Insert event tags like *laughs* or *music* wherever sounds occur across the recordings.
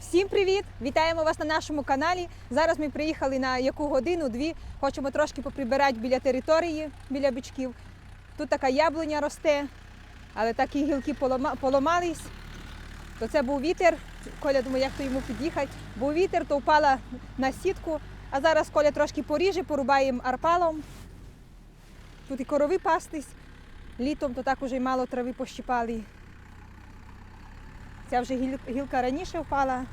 Всім привіт! Вітаємо вас на нашому каналі. Зараз ми приїхали на яку годину-дві. Хочемо трошки поприбирати біля території, біля бичків. Тут така яблуня росте, але так і гілки поламались. То це був вітер. Коля думає, як то йому під'їхати. Був вітер, то впала на сітку. А зараз Коля трошки поріже, порубає арпалом. Тут і корови пастись. Літом то так уже й мало трави пощипали. Ця вже гілка раніше впала.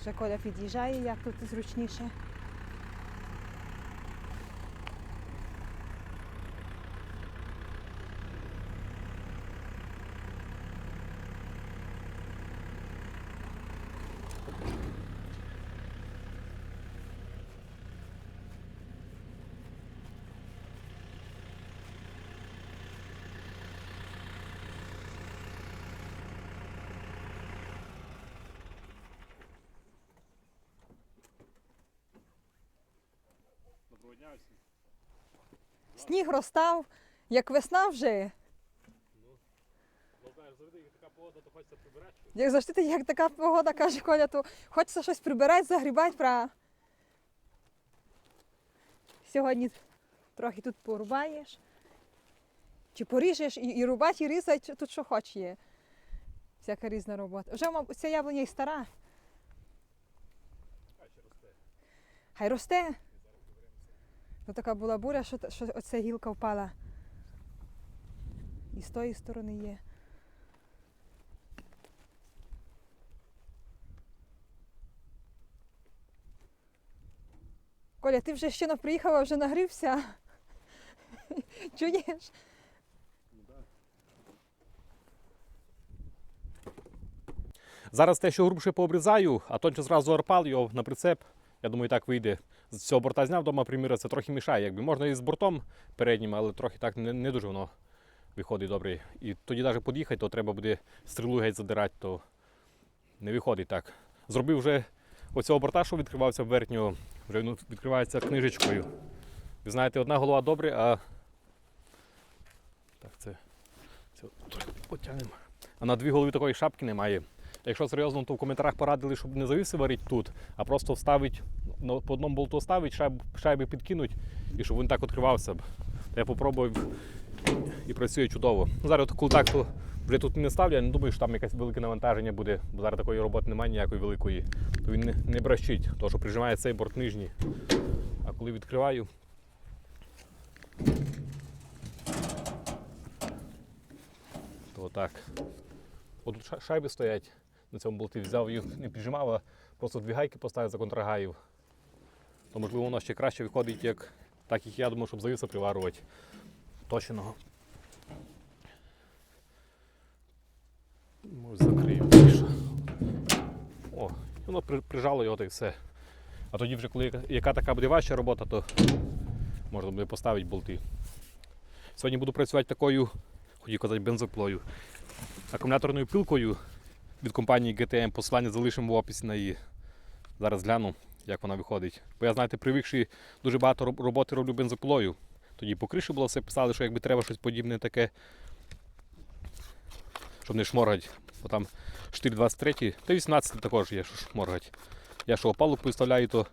Вже Коля під'їжджає, як тут зручніше. Доброго дня всім. Сніг розстав, як весна вже. Ну, знаєш, завжди як така погода, то хочеться прибирати. Як завжди, як така погода, каже Коля, то хочеться щось прибирати, загрібати. Пра. Сьогодні трохи тут порубаєш. Чи поріжеш і, і рубати, і різати, тут що хоч є. Всяка різна робота. Вже мабуть, ця яблуня і стара. Хай ще росте. Хай росте. То така була буря, що, що оця гілка впала. І з тої сторони є. Коля, ти вже щойно приїхав, а вже нагрівся. *laughs* Чуєш? Ну. Зараз те, що грубше пообрізаю, а тонче зразу арпал його на прицеп. Я думаю, так вийде. З цього борта зняв вдома, приміряв, це трохи мішає. Якби можна і з бортом переднім, але трохи так не, не дуже воно виходить добре. І тоді навіть під'їхати, то треба буде стрілу геть задирати, то не виходить так. Зробив вже оцього борта, що відкривався верхнього, вже він відкривається книжечкою. Ви знаєте, одна голова добре, а так, це, це потягнемо. А на дві голови такої шапки немає. Якщо серйозно, то в коментарях порадили, щоб не завіси варити тут, а просто вставить, ну, по одному болту ставить, шайб, шайби підкинуть і щоб він так відкривався б. Я попробував і працює чудово. Ну, зараз контакту вже тут не ставлю, я не думаю, що там якесь велике навантаження буде, бо зараз такої роботи немає ніякої великої, то він не, не бращить, тому що прижимає цей борт нижній. А коли відкриваю, то отак. От шайби стоять на цьому болті, взяв їх, не піджимав, а просто дві гайки поставив за контрагаїв. То можливо воно ще краще виходить, як, так як я думаю, щоб завіса приварювати точеного. Закрию більше. О, воно прижало його та все. А тоді вже коли яка така буде важча робота, то можна буде поставити болти. Сьогодні буду працювати такою, хотів казати, бензоплою, акумуляторною пилкою від компанії GTM. Посилання залишимо в описі на її. Зараз гляну, як вона виходить. Бо я, знаєте, привикши дуже багато роботи роблю бензоплою. Тоді по криші було все писали, що якби треба щось подібне таке, щоб не шморгати. Бо там 4,23, та 18 також є, що шморгати. Я що опалубку виставляю, то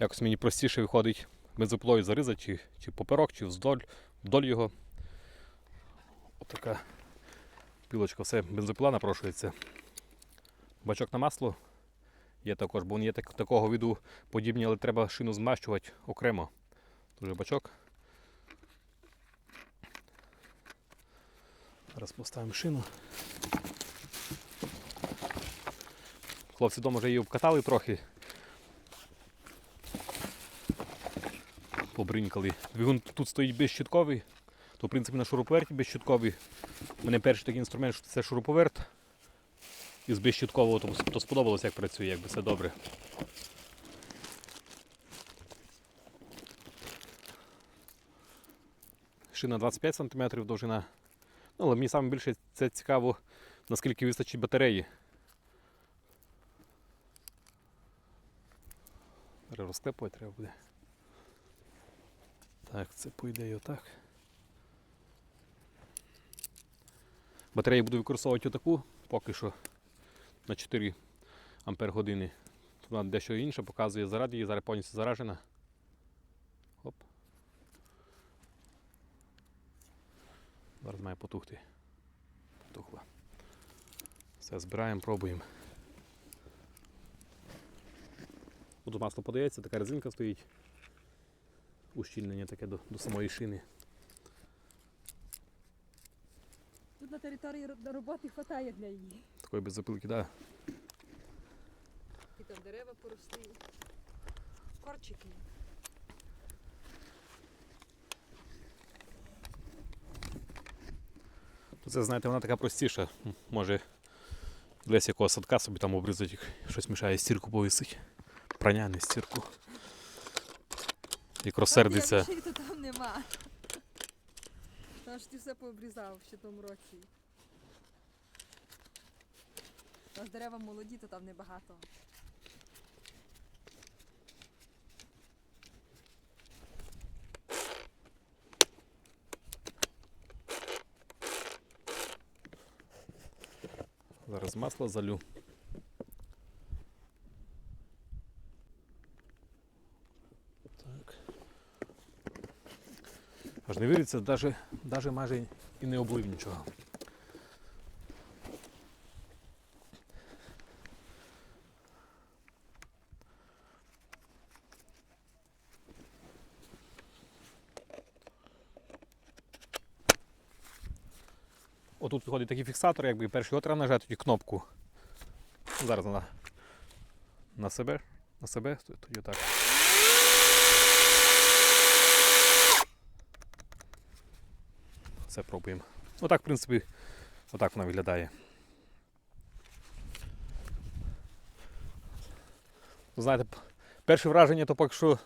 якось мені простіше виходить бензоплою зарізати, чи, чи поперок, чи вздоль, вдоль його. Отака пілочка, все, бензопила напрошується. Бачок на масло є також, бо є так, такого виду подібні, але треба шину змащувати окремо. Дуже бачок. Зараз поставимо шину. Хлопці вдома вже її обкатали трохи. Побринькали. Двигун тут стоїть безщитковий, то в принципі на шуруповерті безщитковий. У мене перший такий інструмент, це шуруповерт. Із безщиткового, то, то сподобалося, як працює, якби все добре. Шина 25 см довжина. Ну, але мені саме більше це цікаво, наскільки вистачить батареї. Розклепувати треба буде. Так, це по ідеї отак. Батарею буду використовувати отаку, поки що на 4 ампер години. Вона дещо інше показує заряд її, зараз повністю заражена. Оп. Зараз має потухти. Потухла. Все, збираємо, пробуємо. Тут масло подається, така резинка стоїть. Ущільнення таке до, до самої шини. Тут на території роботи вистачає для її. Такої без запилки, так. Да. І там дерева поросли. Корчики. Це, знаєте, вона така простіша. Може десь якого садка собі там обрізати, щось мішає, стірку повисить. Прання, не стірку. Як розсердиться. Там, там нема. Там ж ти все пообрізав ще в тому році. У нас дерева молоді, то там небагато. Зараз масло залю. Так. Аж не віриться, навіть, майже і не облив нічого. Отут виходить такий фіксатор, якби перший треба нажати тоді кнопку. Зараз на, на себе. На себе, тоді так. Все пробуємо. Отак, в принципі, отак вона виглядає. Знаєте, перше враження, то поки що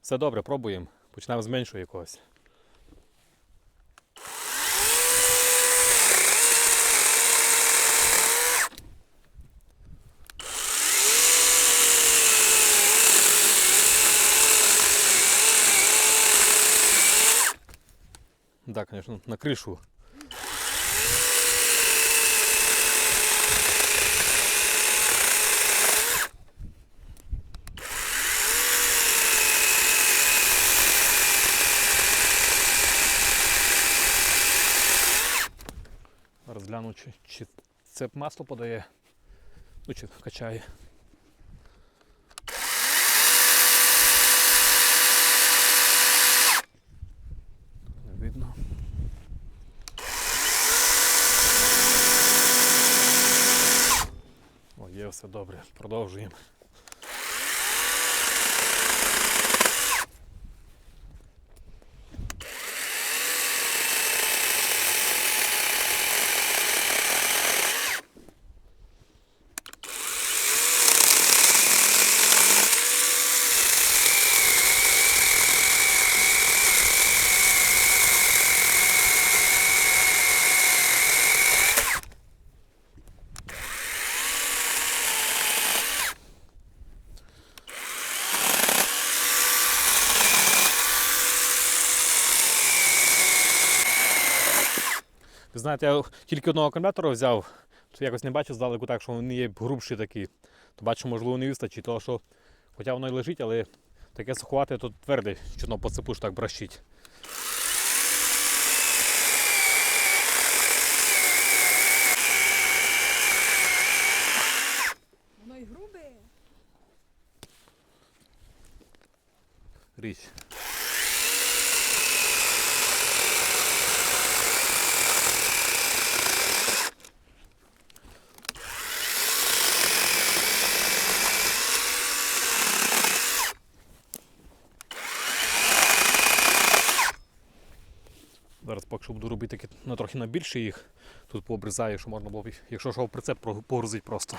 все добре, пробуємо. Починаємо з меншого якогось. Да, конечно, на крышу. Розгляну, чи, чи це масло подає, ну чи качає. Видно. О, є все добре. Продовжуємо. Знаєте, я тільки одного акумулятора взяв, то якось не бачу здалеку так, що вони є грубші такі. То бачу, можливо, не вистачить, того що, хоча воно і лежить, але таке суховате, то тверде, що воно по цепу ж так бращить. Воно й грубе. Річ. Зараз що буду робити такі, ну, трохи на більше їх. Тут пообрізаю, що можна було б, якщо що, в прицеп погрузити просто.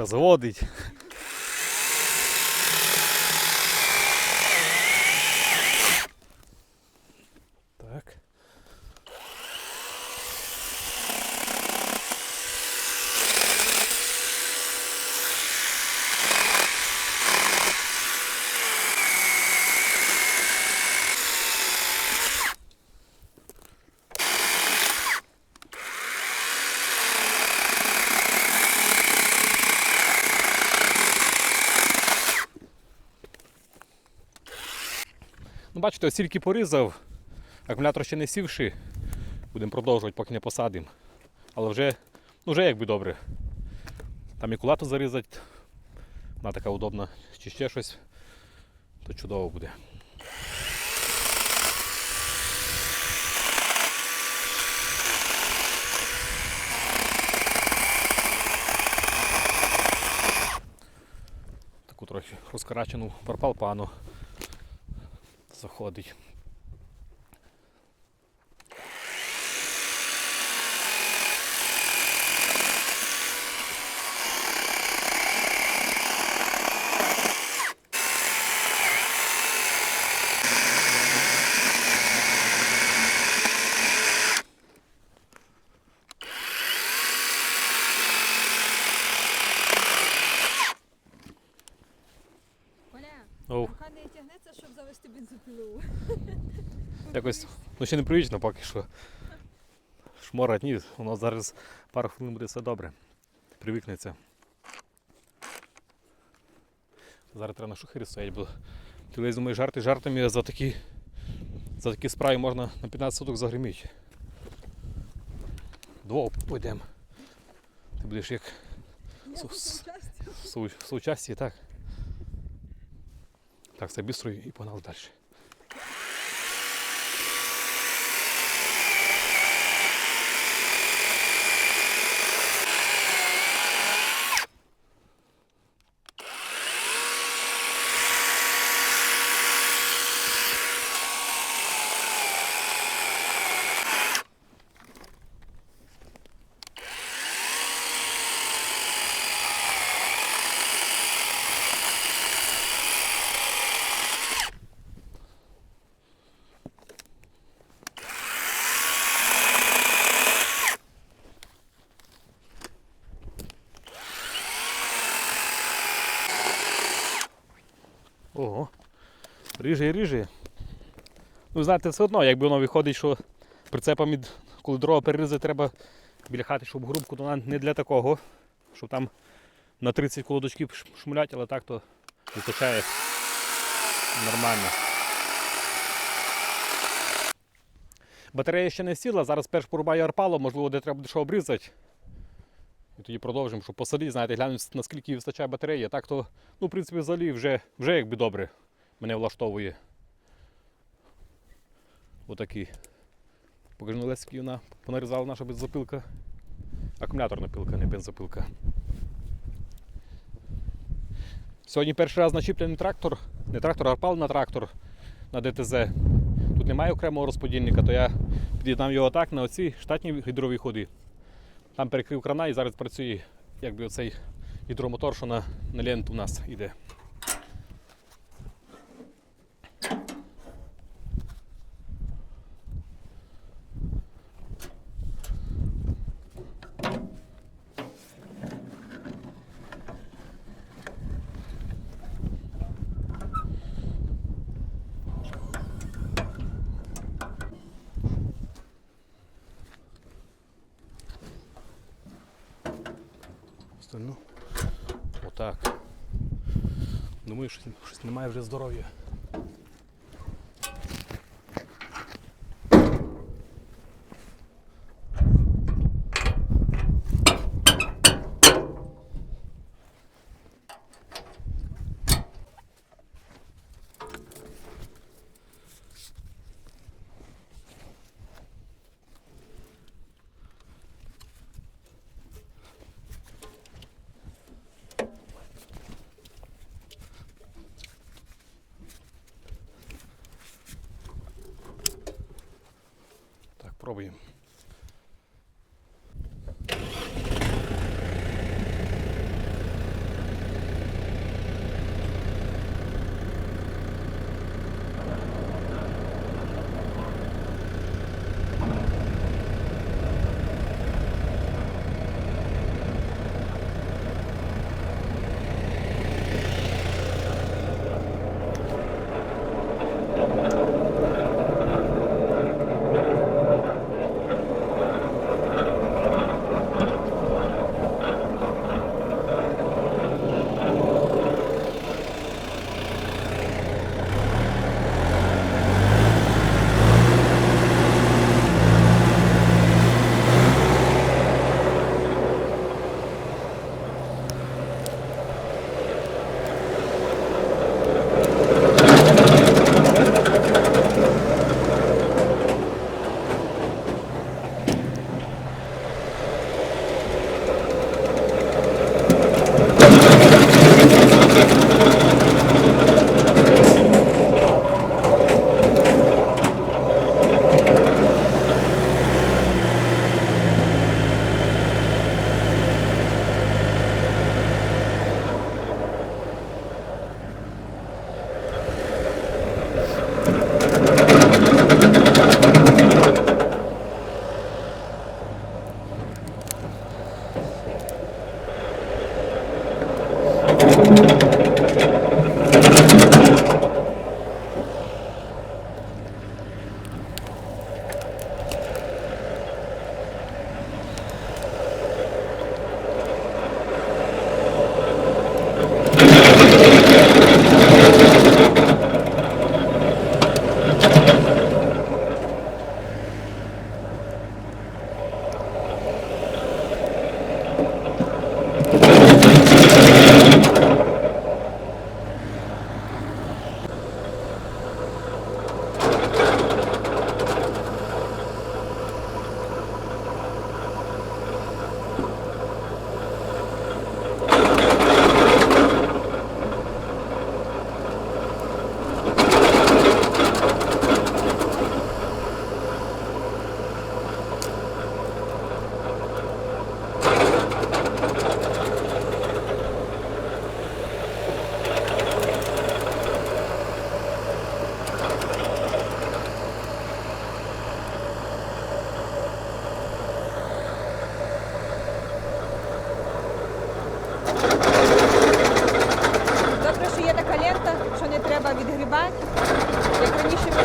Розводить. Так. Бачите, ось тільки порізав, акумулятор ще не сівши. Будемо продовжувати, поки не посадимо. Але вже, ну, вже якби добре. Там і кулату зарізати, вона така удобна, чи ще щось, то чудово буде. Таку трохи розкарачену парпалпану заходить. Ще непривично поки що. Шморать ні, воно зараз пару хвилин буде все добре. Привикнеться. Зараз треба на шухері стоять, бо ти лезь думаю, жарти жартами за такі, за такі справи можна на 15 суток загриміти. Двох пойдемо. Ти будеш як в су- в соучасті, так. Так, все бістро і погнали далі. Ого. Ріже, ріже. Ну, знаєте, все одно, якби воно виходить, що прицепом, від, коли дрова перерізати, треба біля хати, щоб грубку, то вона не для такого, щоб там на 30 колодочків шмулять, але так то вистачає нормально. Батарея ще не сіла, зараз перш порубаю арпало, можливо, де треба буде що обрізати. І тоді продовжимо, щоб посадити, знаєте, глянути, наскільки вистачає батареї. Так то, ну, в принципі, взагалі вже, вже якби добре мене влаштовує. Отакий. Покажи на Лесі, вона понарізала наша бензопилка. Акумуляторна пилка, не бензопилка. Сьогодні перший раз начіплений трактор, не трактор, а арпал на трактор на ДТЗ. Тут немає окремого розподільника, то я під'єднав його так на оці штатні гідрові ходи. Там перекрив крана і зараз працює якби оцей гідромотор, що на, на ленту у нас йде. Остальну. Отак. Думаю, щось, щось немає вже здоров'я.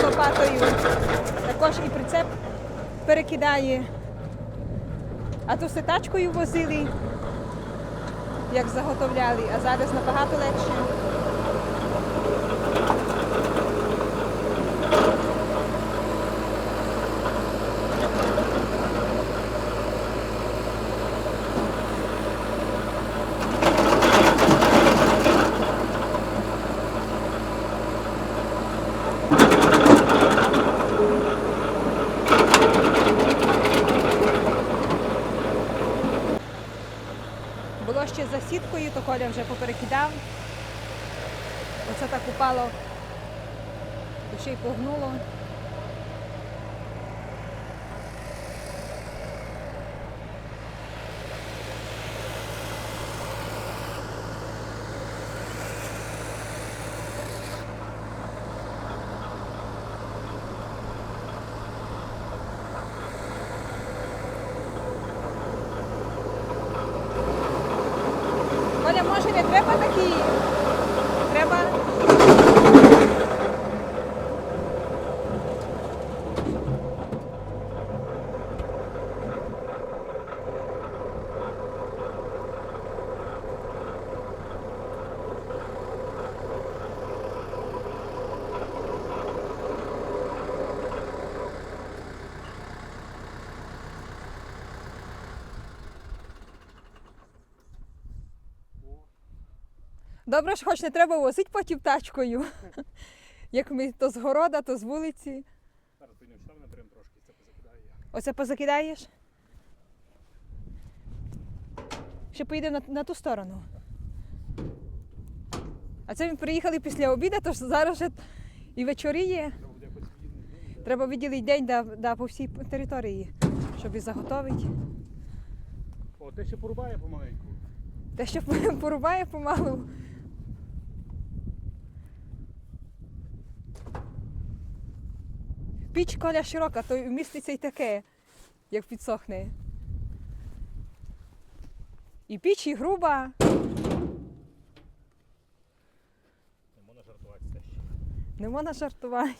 Територію. Також і прицеп перекидає. А то все тачкою возили, як заготовляли, а зараз набагато легше. Було ще за сіткою, то Коля вже поперекидав. Оце упало, ще й погнуло. Коля, може не треба такі? Треба. Добре, що хоч не треба возити потім тачкою. *laughs* Як ми то з города, то з вулиці. Зараз ти не наберемо трошки, це позакидає. Оце позакидаєш? Ще поїдемо на, на ту сторону. А це ми приїхали після обіду, тож зараз вже і вечоріє. Треба. Виділити день да, да, по всій території, щоб і заготовити. О, те ще порубає помаленьку. Те, що *laughs* порубає помалу. Піч коля широка, то вміститься й таке, як підсохне. І піч, і груба. Не можна жартувати це ще. Не можна жартувати.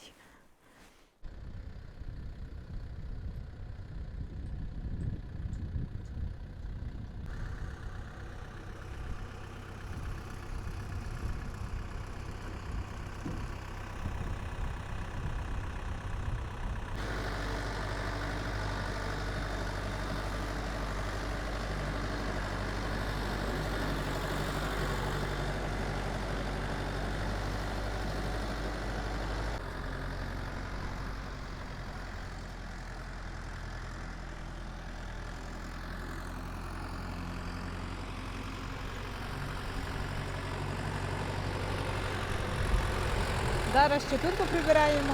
Зараз ще тут поприбираємо.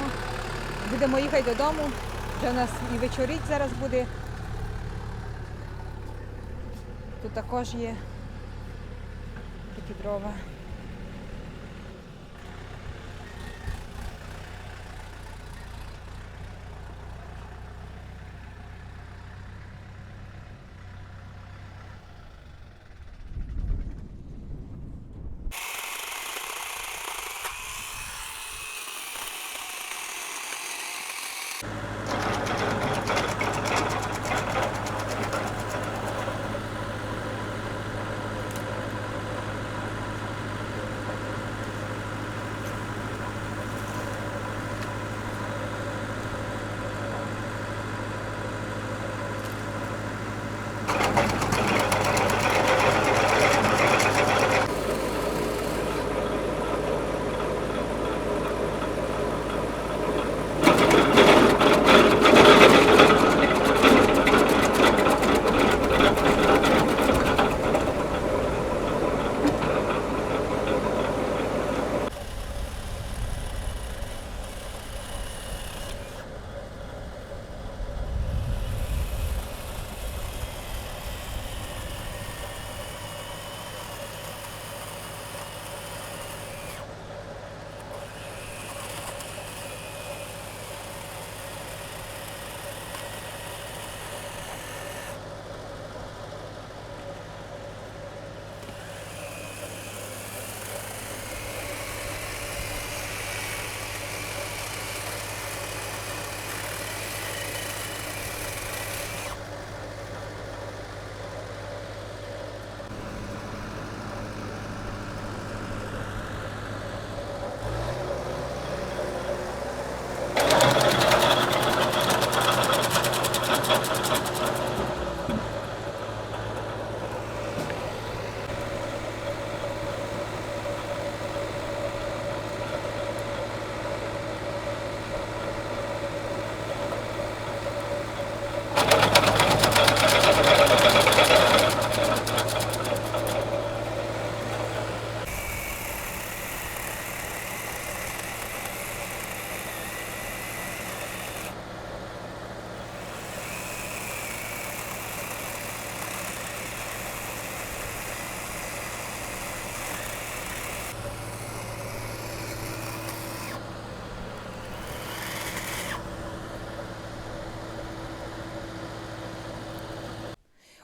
Будемо їхати додому. Вже у нас і вечоріть зараз буде. Тут також є такі дрова.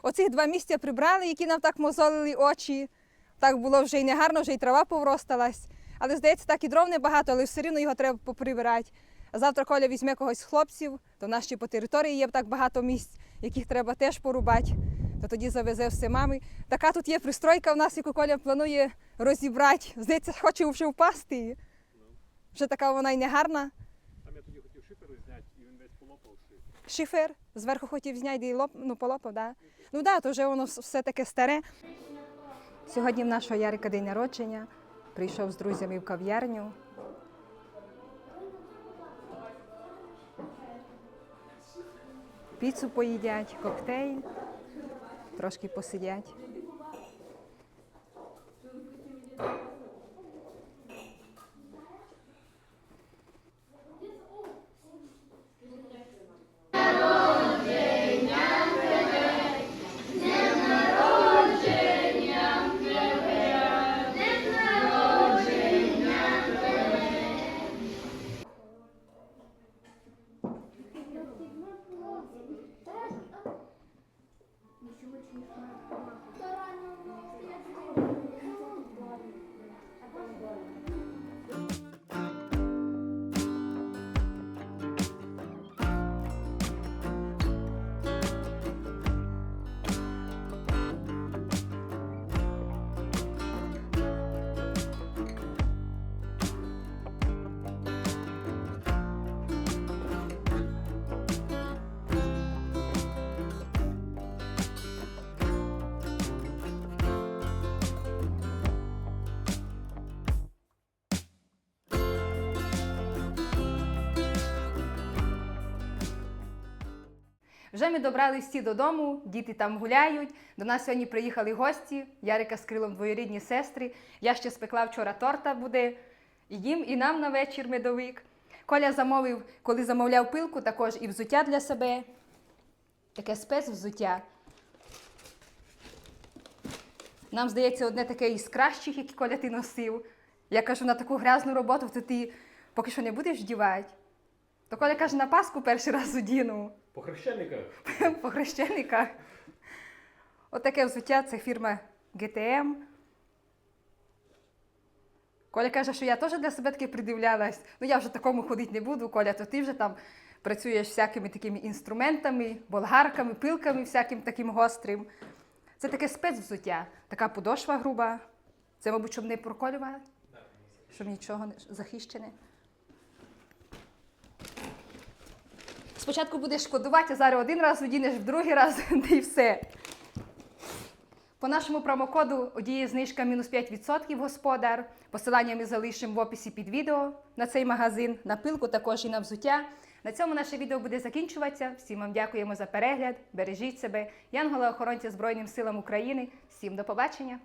Оцих два місця прибрали, які нам так мозолили очі. Так було вже й негарно, вже й трава повросталась. Але здається, так і дров небагато, але все рівно його треба поприбирати. А завтра Коля візьме когось з хлопців, то в нас ще по території є так багато місць, яких треба теж порубати. То тоді завезе все мами. Така тут є пристройка в нас, яку Коля планує розібрати. Здається, хоче вже впасти. Вже така вона й негарна. Там я тоді хотів шипер зняти, і він весь полопавши. Шифер зверху хотів зняти і лоп, ну, полопав, да? Ну да, то вже воно все таке старе. Сьогодні в нашого Ярика день народження. Прийшов з друзями в кав'ярню. Піцу поїдять, коктейль, трошки посидять. Вже ми добрались всі додому, діти там гуляють. До нас сьогодні приїхали гості. Ярика з крилом двоюрідні сестри. Я ще спекла вчора торта буде і їм, і нам на вечір медовик. Коля замовив, коли замовляв пилку, також і взуття для себе. Таке спецвзуття. Нам здається, одне таке із кращих, які Коля ти носив. Я кажу, на таку грязну роботу, то ти поки що не будеш вдівати. То Коля каже, на Пасху перший раз одіну По хрещениках. *laughs* по хрещениках. Отаке взуття це фірма GTM. Коля каже, що я теж для себе таки придивлялась. Ну я вже такому ходити не буду, Коля, то ти вже там працюєш всякими такими інструментами, болгарками, пилками, всяким таким гострим. Це таке спецвзуття, така подошва груба. Це, мабуть, щоб не проколювати, щоб нічого не захищене. Спочатку будеш шкодувати, а зараз один раз одінеш, в другий раз, *laughs* і все. По нашому промокоду діє знижка мінус 5% господар. Посилання ми залишимо в описі під відео на цей магазин, на пилку також і на взуття. На цьому наше відео буде закінчуватися. Всім вам дякуємо за перегляд. Бережіть себе. Янгола охоронця Збройним силам України. Всім до побачення!